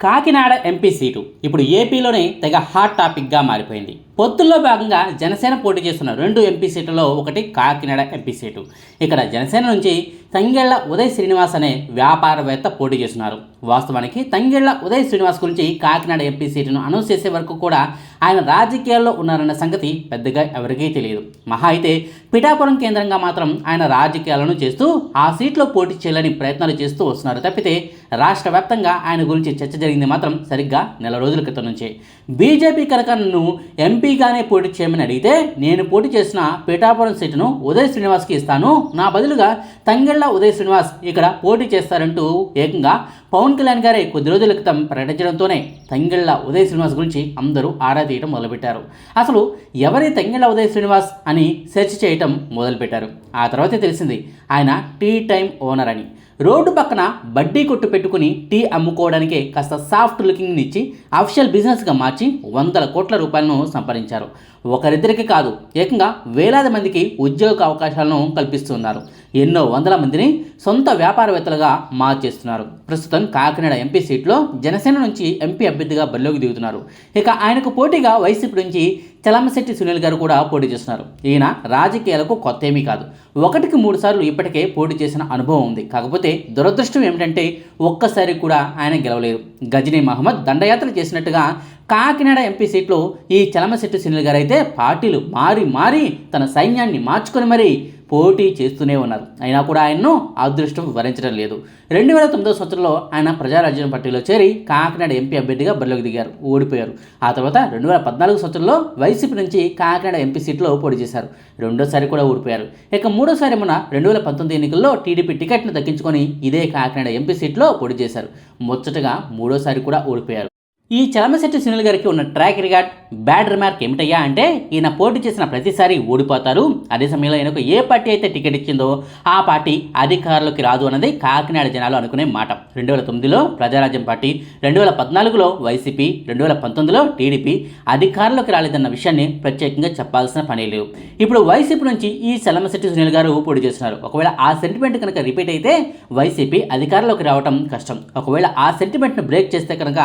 Kakinada MP seat. ఇప్పుడు ఏపీలోనే తెగ hot టాపిక్గా మారిపోయింది. పొత్తుల్లో భాగంగా జనసేన పోటీ చేస్తున్న రెండు ఎంపీ సీట్లలో ఒకటి కాకినాడ ఎంపీ సీటు. ఇక్కడ జనసేన నుంచి తంగెళ్ళ ఉదయ్ శ్రీనివాస్ అనే వ్యాపారవేత్త పోటీ చేస్తున్నారు. వాస్తవానికి తంగెళ్ళ ఉదయ్ శ్రీనివాస్ గురించి కాకినాడ ఎంపీ సీటును అనౌన్స్ చేసే వరకు కూడా ఆయన రాజకీయాల్లో ఉన్నారన్న సంగతి పెద్దగా ఎవరికీ తెలియదు. మహా అయితే పిఠాపురం కేంద్రంగా మాత్రం ఆయన రాజకీయాలను చేస్తూ ఆ సీట్లో పోటీ చేయాలని ప్రయత్నాలు చేస్తూ వస్తున్నారు. తప్పితే రాష్ట్ర వ్యాప్తంగా ఆయన గురించి చర్చ జరిగింది మాత్రం సరిగ్గా నెల రోజుల క్రితం నుంచే. బీజేపీ కనుక నన్ను ఎంపీగానే పోటీ చేయమని అడిగితే నేను పోటీ చేసిన పిఠాపురం సీటును ఉదయ్ శ్రీనివాస్కి ఇస్తాను. నా బదులుగా తంగెళ్ళ ఉదయ్ శ్రీనివాస్ ఇక్కడ పోటీ చేస్తారంటూ ఏకంగా పవన్ కళ్యాణ్ గారే కొద్ది రోజుల క్రితం ప్రకటించడంతోనే తంగెళ్ళ ఉదయ్ శ్రీనివాస్ గురించి అందరూ ఆరా తీయటం మొదలుపెట్టారు. అసలు ఎవరి తంగెళ్ళ ఉదయ్ శ్రీనివాస్ అని సెర్చ్ చేయటం మొదలుపెట్టారు. ఆ తర్వాతే తెలిసింది ఆయన టీ టైం ఓనర్ అని. రోడ్డు పక్కన బడ్డీ కొట్టు పెట్టుకుని టీ అమ్ముకోవడానికే కాస్త సాఫ్ట్ లుకింగ్ ఇచ్చి అఫిషియల్ బిజినెస్గా మార్చి వందల కోట్ల రూపాయలను సంపాదించారు. ఒకరిద్దరికి కాదు ఏకంగా వేలాది మందికి ఉద్యోగ అవకాశాలను కల్పిస్తున్నారు. ఎన్నో వందల మందిని సొంత వ్యాపారవేత్తలుగా మార్చేస్తున్నారు. ప్రస్తుతం కాకినాడ ఎంపీ సీట్లో జనసేన నుంచి ఎంపీ అభ్యర్థిగా బరిలోకి దిగుతున్నారు. ఇక ఆయనకు పోటీగా వైసీపీ నుంచి చలమశెట్టి సునీల్ గారు కూడా పోటీ చేస్తున్నారు. ఈయన రాజకీయాలకు కొత్త ఏమీ కాదు. ఒకటికి మూడు సార్లు ఇప్పటికే పోటీ చేసిన అనుభవం ఉంది. కాకపోతే దురదృష్టం ఏమిటంటే ఒక్కసారి కూడా ఆయన గెలవలేదు గజనీ మహమ్మద్ దండయాత్ర చేసినట్టుగా కాకినాడ ఎంపీ సీట్లో ఈ చలమశెట్టి సునీల్ గారు అయితే పార్టీలు మారి మారి తన సైన్యాన్ని మార్చుకొని మరీ పోటీ చేస్తూనే ఉన్నారు. అయినా కూడా ఆయన్ను అదృష్టం వరించడం లేదు. రెండు వేల తొమ్మిదో సంవత్సరంలో ఆయన ప్రజారాజ్యం పార్టీలో చేరి కాకినాడ ఎంపీ అభ్యర్థిగా బరిలోకి దిగారు ఓడిపోయారు. ఆ తర్వాత రెండు వేల పద్నాలుగు సంవత్సరంలో వైసీపీ నుంచి కాకినాడ ఎంపీ సీట్లో పోటీ చేశారు. రెండోసారి కూడా ఓడిపోయారు. ఇక మూడోసారి మన రెండు వేల పంతొమ్మిది ఎన్నికల్లో టీడీపీ టికెట్ను దక్కించుకొని ఇదే కాకినాడ ఎంపీ సీట్లో పోటీ చేశారు. ముచ్చటగా మూడోసారి కూడా ఓడిపోయారు. ఈ చలమశెట్టి సునీల్ గారికి ఉన్న ట్రాక్ రికార్డ్ బ్యాడ్ రిమార్క్ ఏమిటయ్యా అంటే ఈయన పోటీ చేసిన ప్రతిసారి ఓడిపోతారు. అదే సమయంలో ఈయనకు ఏ పార్టీ అయితే టికెట్ ఇచ్చిందో ఆ పార్టీ అధికారులకి రాదు అన్నది కాకినాడ జనాలు అనుకునే మాట. రెండు వేల తొమ్మిదిలో ప్రజారాజ్యం పార్టీ రెండు వేల పద్నాలుగులో వైసీపీ రెండు వేల పంతొమ్మిదిలో టీడీపీ అధికారంలోకి రాలేదన్న విషయాన్ని ప్రత్యేకంగా చెప్పాల్సిన పని లేదు. ఇప్పుడు వైసీపీ నుంచి ఈ చలమశెట్టి సునీల్ గారు పోటీ చేస్తున్నారు. ఒకవేళ ఆ సెంటిమెంట్ కనుక రిపీట్ అయితే వైసీపీ అధికారంలోకి రావడం కష్టం. ఒకవేళ ఆ సెంటిమెంట్ను బ్రేక్ చేస్తే కనుక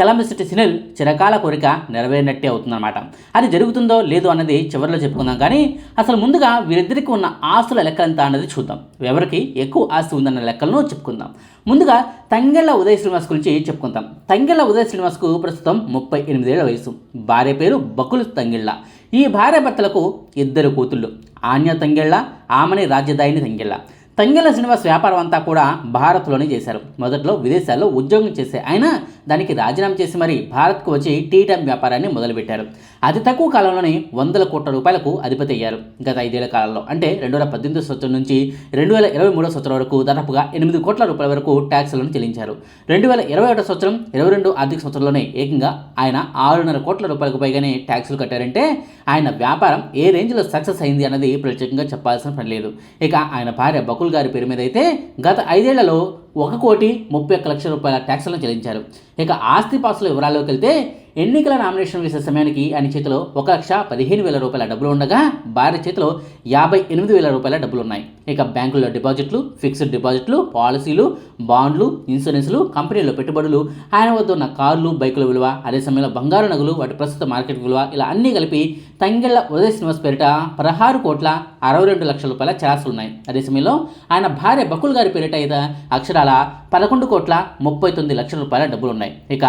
చలమశెట్టి సునీల్ చిరకాల కోరిక నెరవేరినట్టు అవుతుందన్నమాట. అది జరుగుతుందో లేదో అన్నది చివరిలో చెప్పుకుందాం. కానీ అసలు ముందుగా వీరిద్దరికి ఉన్న ఆస్తుల లెక్కలంత అన్నది చూద్దాం. ఎవరికి ఎక్కువ ఆస్తి ఉందన్న లెక్కలను చెప్పుకుందాం. ముందుగా తంగెళ్ళ ఉదయ శ్రీనివాస్ గురించి చెప్పుకుందాం. తంగెళ్ళ ఉదయ శ్రీనివాస్కు ప్రస్తుతం ముప్పై ఎనిమిదేళ్ళ వయసు భార్య పేరు బకులు తంగిళ్ళ. ఈ భార్య భర్తలకు ఇద్దరు కూతుళ్ళు. ఆన్య తంగెళ్ళ ఆమెని రాజ్యదాయిని తంగెళ్ళ. తంగెల శ్రీనివాస్ వ్యాపారం అంతా కూడా భారత్లోనే చేశారు. మొదట్లో విదేశాల్లో ఉద్యోగం చేసే ఆయన దానికి రాజీనామా చేసి మరి భారత్కు వచ్చి టీ టైం వ్యాపారాన్ని మొదలుపెట్టారు. అతి తక్కువ కాలంలోనే వందల కోట్ల రూపాయలకు అధిపతి అయ్యారు. గత ఐదేళ్ళ కాలంలో అంటే రెండు వేల పద్దెనిమిది సంవత్సరం నుంచి రెండు వేల ఇరవై మూడో సంవత్సరం వరకు దాదాపుగా ఎనిమిది కోట్ల రూపాయల వరకు ట్యాక్సులను చెల్లించారు. రెండు వేల ఇరవై ఒకటో సంవత్సరం ఇరవై రెండు ఆర్థిక సంవత్సరంలోనే ఏకంగా ఆయన ఆరున్నర కోట్ల రూపాయలకు పైగానే ట్యాక్సులు కట్టారంటే ఆయన వ్యాపారం ఏ రేంజ్లో సక్సెస్ అయింది అన్నది ప్రత్యేకంగా చెప్పాల్సిన పని లేదు. ఇక ఆయన భార్య బకుల్ గారి పేరు మీద అయితే గత ఐదేళ్ళలో ఒక కోటి ముప్పై ఒక్క లక్షల రూపాయల ట్యాక్సులను చెల్లించారు. ఇక ఆస్తిపాస్తుల వివరాల్లోకి వెళ్తే ఎన్నికల నామినేషన్ వేసే సమయానికి ఆయన చేతిలో ఒక లక్ష పదిహేను వేల రూపాయల డబ్బులు ఉండగా భార్య చేతిలో యాభై ఎనిమిది వేల రూపాయల డబ్బులు ఉన్నాయి. ఇక బ్యాంకుల్లో డిపాజిట్లు ఫిక్స్డ్ డిపాజిట్లు పాలసీలు బాండ్లు ఇన్సూరెన్స్లు కంపెనీల్లో పెట్టుబడులు ఆయన వద్ద ఉన్న కార్లు బైకుల విలువ అదే సమయంలో బంగారు నగలు వాటి ప్రస్తుత మార్కెట్ విలువ ఇలా అన్నీ కలిపి తంగెళ్ళ ఉదయ శ్రీనివాస్ పేరిట పదహారు కోట్ల అరవై రెండు లక్షల రూపాయల చరాస్తులు ఉన్నాయి. అదే సమయంలో ఆయన భార్య బకుల్ గారి పేరిట అయితే అక్షరాల పదకొండు కోట్ల ముప్పై తొమ్మిది లక్షల రూపాయల డబ్బులు ఉన్నాయి. ఇక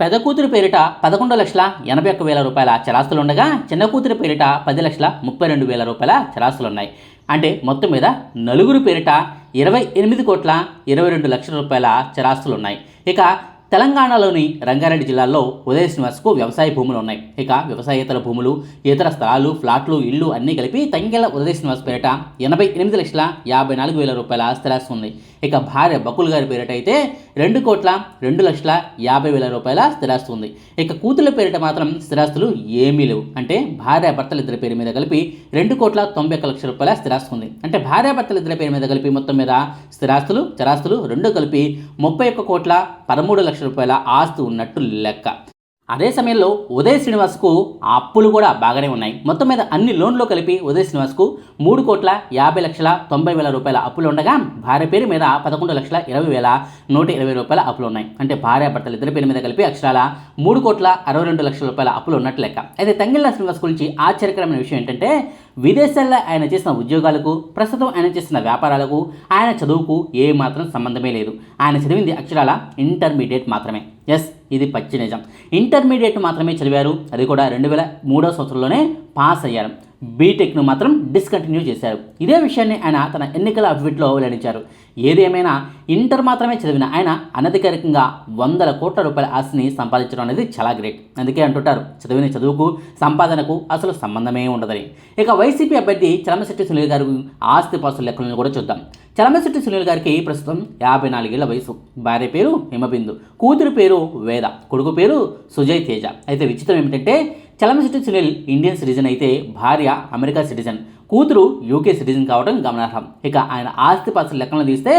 పెద్ద కూతురు పేరిట పదకొండు లక్షల ఎనభై ఒక్క వేల రూపాయల చరాస్తులు ఉండగా చిన్న కూతురు పేరిట పది లక్షల ముప్పై రెండు వేల రూపాయల చరాస్తులు ఉన్నాయి అంటే మొత్తం మీద నలుగురు పేరిట ఇరవై ఎనిమిది కోట్ల ఇరవై రెండు లక్షల రూపాయల చరాస్తులు ఉన్నాయి ఇక తెలంగాణలోని రంగారెడ్డి జిల్లాలో ఉదయ శ్రీనివాస్కు వ్యవసాయ భూములు ఉన్నాయి. ఇక వ్యవసాయేతర భూములు ఇతర స్థలాలు ఫ్లాట్లు ఇళ్ళు అన్నీ కలిపి తంగెల ఉదయ శ్రీనివాస్ పేరిట ఎనభై ఎనిమిది లక్షల యాభై నాలుగు వేల రూపాయల స్థిరాస్తి ఉంది. ఇక భార్య బకుల్ గారి పేరిట అయితే రెండు కోట్ల రెండు లక్షల యాభై వేల రూపాయల స్థిరాస్తి ఉంది. ఇక కూతుళ్ళ పేరిట మాత్రం స్థిరాస్తులు ఏమీ లేవు. అంటే భార్య భర్తలిద్దరి పేరు మీద కలిపి రెండు కోట్ల తొంభై ఒక్క లక్షల రూపాయల స్థిరాస్తి ఉంది. అంటే భార్య భర్తలిద్దరి పేరు మీద కలిపి మొత్తం మీద స్థిరాస్తులు చరాస్తులు రెండు కలిపి ముప్పై ఒక్క కోట్ల పదమూడు లక్షల రూపాయల ఆస్తి ఉన్నట్టు లెక్క. అదే సమయంలో ఉదయ్ శ్రీనివాస్కు ఆ అప్పులు కూడా బాగానే ఉన్నాయి. మొత్తం మీద అన్ని లోన్లు కలిపి ఉదయ్ శ్రీనివాస్కు మూడు కోట్ల యాభై లక్షల తొంభై వేల రూపాయల అప్పులు ఉండగా భార్య పేరు మీద పదకొండు లక్షల ఇరవై వేల నూట ఇరవై రూపాయల అప్పులు ఉన్నాయి. అంటే భార్య భర్తలు ఇద్దరి పేరు మీద కలిపి అక్షరాల మూడు కోట్ల అరవై రెండు లక్షల రూపాయల అప్పులు ఉన్నట్లు లెక్క. అయితే తంగిళ్ళ శ్రీనివాస్ గురించి ఆశ్చర్యకరమైన విషయం ఏంటంటే విదేశాల్లో ఆయన చేసిన ఉద్యోగాలకు ప్రస్తుతం ఆయన చేసిన వ్యాపారాలకు ఆయన చదువుకు ఏ మాత్రం సంబంధమే లేదు. ఆయన చదివింది అక్షరాల ఇంటర్మీడియట్ మాత్రమే. ఎస్ ఇది పచ్చి నిజం. ఇంటర్మీడియట్ మాత్రమే చదివారు. అది కూడా రెండు వేల మూడో సంవత్సరంలోనే పాస్ అయ్యారు. బీటెక్ను మాత్రం డిస్కంటిన్యూ చేశారు. ఇదే విషయాన్ని ఆయన తన ఎన్నికల అఫిడవిట్లో వెల్లడించారు. ఏదేమైనా ఇంటర్ మాత్రమే చదివిన ఆయన అనధికారికంగా వందల కోట్ల రూపాయల ఆస్తిని సంపాదించడం అనేది చాలా గ్రేట్ అందుకే అంటుంటారు చదివిన చదువుకు సంపాదనకు అసలు సంబంధమే ఉండదని. ఇక వైసీపీ అభ్యర్థి చలమశెట్టి సునీల్ గారు ఆస్తి పాస్తుల లెక్కలను కూడా చూద్దాం. చలమశెట్టి సునీల్ గారికి ప్రస్తుతం యాభై నాలుగేళ్ళ వయసు. భార్య పేరు హిమబిందు కూతురు పేరు వేద కొడుకు పేరు సుజయ్ తేజ. అయితే విచిత్రం ఏమిటంటే చలమశెట్టి సునీల్ ఇండియన్ సిటిజన్ అయితే భార్య అమెరికా సిటిజన్ కూతురు యూకే సిటిజన్ కావడం గమనార్హం. ఇక ఆయన ఆస్తిపాస్తుల లెక్కలను తీస్తే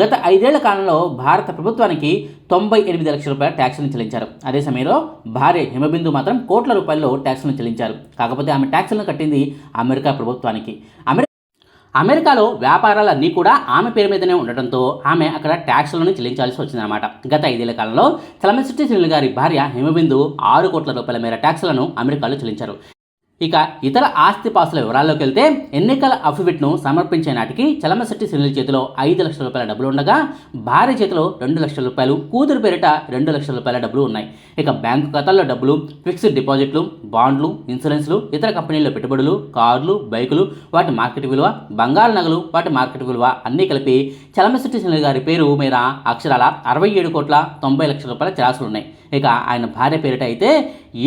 గత ఐదేళ్ళ కాలంలో భారత ప్రభుత్వానికి తొంభై ఎనిమిది లక్షల రూపాయల ట్యాక్స్లను చెల్లించారు. అదే సమయంలో భార్య హిమబిందు మాత్రం కోట్ల రూపాయల్లో ట్యాక్స్లను చెల్లించారు. కాకపోతే ఆమె ట్యాక్స్లను కట్టింది అమెరికా ప్రభుత్వానికి. అమెరికా అమెరికాలో వ్యాపారాలన్నీ కూడా ఆమె పేరు మీదనే ఉండటంతో ఆమె అక్కడ ట్యాక్స్లను చెల్లించాల్సి వచ్చిందన్నమాట. గత ఐదేళ్ళ కాలంలో చలమశెట్టి సునీల్ గారి భార్య హిమబిందు ఆరు కోట్ల రూపాయల మేర ట్యాక్స్లను అమెరికాలో చెల్లించారు. ఇక ఇతర ఆస్తిపాస్తుల వివరాల్లోకి వెళ్తే ఎన్నికల అఫిడవిట్ను సమర్పించే నాటికి చలమశెట్టి సునీల్ చేతిలో ఐదు లక్షల రూపాయల డబ్బులు ఉండగా భార్య చేతిలో రెండు లక్షల రూపాయలు కూతురు పేరిట రెండు లక్షల రూపాయల డబ్బులు ఉన్నాయి. ఇక బ్యాంకు ఖాతాల్లో డబ్బులు ఫిక్స్డ్ డిపాజిట్లు బాండ్లు ఇన్సూరెన్స్లు ఇతర కంపెనీల్లో పెట్టుబడులు కార్లు బైకులు వాటి మార్కెట్ విలువ బంగారు నగలు వాటి మార్కెట్ విలువ అన్నీ కలిపి చలమశెట్టి సునీల్ గారి పేరు మీద అక్షరాల అరవై ఏడు కోట్ల తొంభై లక్షల రూపాయల చిరాసులు ఉన్నాయి. ఇక ఆయన భార్య పేరిట అయితే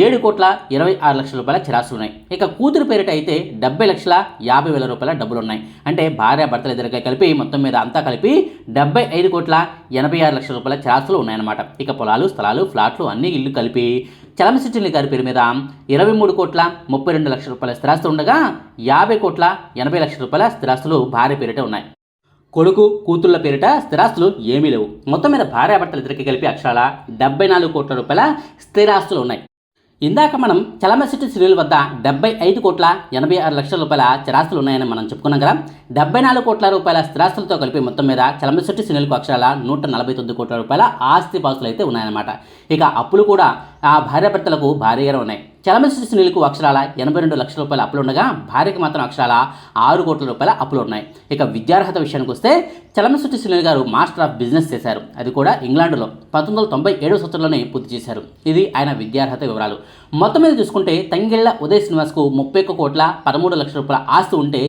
ఏడు కోట్ల ఇరవై ఆరు లక్షల రూపాయల చిరాసులు ఉన్నాయి. ఇక కూతురు పేరిట అయితే డెబ్బై లక్షల యాభై వేల రూపాయల డబ్బులు ఉన్నాయి. అంటే భార్య భర్తల ఇద్దరికీ కలిపి మొత్తం మీద అంతా కలిపి డెబ్బై ఐదు కోట్ల ఎనభై ఆరు లక్షల రూపాయల చిరాసులు ఉన్నాయన్నమాట. ఇక పొలాలు స్థలాలు ఫ్లాట్లు అన్ని ఇల్లు కలిపి చలమశెట్టి గారి పేరు మీద ఇరవై మూడు కోట్ల ముప్పై రెండు లక్షల రూపాయల స్థిరాస్తులు ఉండగా యాభై కోట్ల ఎనభై లక్షల రూపాయల స్థిరాస్తులు భార్య పేరిట ఉన్నాయి. కొడుకు కూతుళ్ళ పేరిట స్థిరాస్తులు ఏమీ లేవు. మొత్తం మీద భార్యాభర్తల ఇద్దరికి కలిపి అక్షరాల డెబ్బై నాలుగు కోట్ల రూపాయల స్థిరాస్తులు ఉన్నాయి. ఇందాక మనం చలమసిటీ సిరియల్ వద్ద డెబ్బై ఐదు కోట్ల ఎనభై ఆరు లక్షల రూపాయల స్థిరాస్తులు ఉన్నాయని మనం చెప్పుకున్నాం కదా. డెబ్బై నాలుగు కోట్ల రూపాయల స్థిరాస్తులతో కలిపి మొత్తం మీద చలమసిటీ సిరియల్కు అక్షరాల నూట నలభై తొమ్మిది కోట్ల రూపాయల ఆస్తి పాస్తులు అయితే ఉన్నాయన్నమాట. ఇక అప్పులు కూడా ఆ భార్యాభర్తలకు భారీగా ఉన్నాయి. చలమశెట్టి సునీల్కు అక్షరాల ఎనభై రెండు లక్షల రూపాయల అప్పులు ఉండగా భార్యకి మాత్రం అక్షరాల ఆరు కోట్ల రూపాయల అప్పులు ఉన్నాయి. ఇక విద్యార్హత విషయానికి వస్తే చలమశెట్టి సునీల్ గారు మాస్టర్ ఆఫ్ బిజినెస్ చేశారు. అది కూడా ఇంగ్లాండ్లో పంతొమ్మిది వందల తొంభై ఏడవ సంవత్సరంలోనే పూర్తి చేశారు. ఇది ఆయన విద్యార్హత వివరాలు. మొత్తం మీద చూసుకుంటే తంగిళ్ళ ఉదయ్ శ్రీనివాస్కు ముప్పై ఒక్క కోట్ల పదమూడు లక్షల రూపాయల ఆస్తి ఉంటే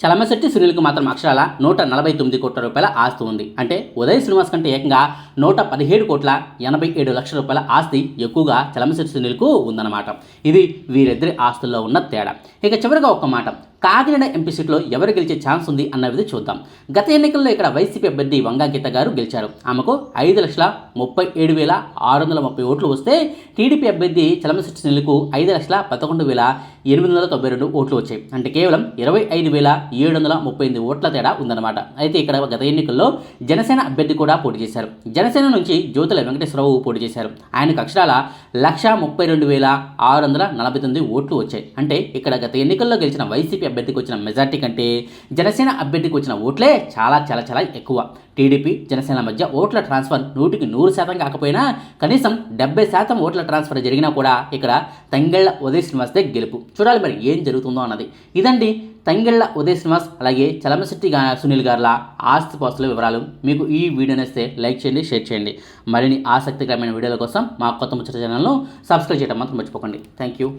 చలమశెట్టి సునీల్కు మాత్రం అక్షరాల నూట నలభై తొమ్మిది కోట్ల రూపాయల ఆస్తి ఉంది. అంటే ఉదయ్ శ్రీనివాస్ కంటే ఏకంగా నూట పదిహేడు కోట్ల ఎనభై ఏడు లక్షల రూపాయల ఆస్తి ఎక్కువగా చలమశెట్టి సునీల్కు ఉందన్నమాట. ఇది వీరిద్దరి ఆస్తుల్లో ఉన్న తేడా. ఇక చివరిగా ఒక మాట. కాకినాడ ఎంపీ సీట్లో ఎవరు గెలిచే ఛాన్స్ ఉంది అన్నది చూద్దాం. గత ఎన్నికల్లో ఇక్కడ వైసీపీ అభ్యర్థి వంగా గీత గారు గెలిచారు. ఆమెకు ఐదు లక్షల ముప్పై ఏడు వేల ఆరు వందల ముప్పై ఓట్లు వస్తే టీడీపీ అభ్యర్థి చలమశెట్టి నెలకు ఐదు లక్షల పదకొండు వేల ఎనిమిది వందల తొంభై రెండు ఓట్లు వచ్చాయి. అంటే కేవలం ఇరవై ఐదు వేల ఏడు వందల ముప్పై ఎనిమిది ఓట్ల తేడా ఉందన్నమాట. అయితే ఇక్కడ గత ఎన్నికల్లో జనసేన అభ్యర్థి కూడా పోటీ చేశారు. జనసేన నుంచి జ్యోతుల వెంకటేశ్వరరావు పోటీ చేశారు. ఆయనకు అక్షరాల లక్ష ముప్పై రెండు వేల ఆరు వందల నలభై తొమ్మిది ఓట్లు వచ్చాయి. అంటే ఇక్కడ గత ఎన్నికల్లో గెలిచిన వైసీపీ అభ్యర్థికి వచ్చిన మెజార్టీ కంటే జనసేన అభ్యర్థికి వచ్చిన ఓట్లే చాలా చాలా చాలా ఎక్కువ. టీడీపీ జనసేన మధ్య ఓట్ల ట్రాన్స్ఫర్ నూటికి నూరు శాతం కాకపోయినా కనీసం డెబ్బై శాతం ఓట్ల ట్రాన్స్ఫర్ జరిగినా కూడా ఇక్కడ తంగెళ్ళ ఉదయ్ శ్రీనివాస్దే గెలుపు. చూడాలి మరి ఏం జరుగుతుందో అన్నది. ఇదండి తంగెళ్ళ ఉదయ్ శ్రీనివాస్ అలాగే చలమశెట్టి సునీల్ గారుల ఆస్తిపాస్తుల వివరాలు. మీకు ఈ వీడియో నేస్తే లైక్ చేయండి షేర్ చేయండి. మరిన్ని ఆసక్తికరమైన వీడియోల కోసం మా కొత్త ముచ్చట ఛానల్ను సబ్స్క్రైబ్ చేయడం మాత్రం మర్చిపోకండి. Thank you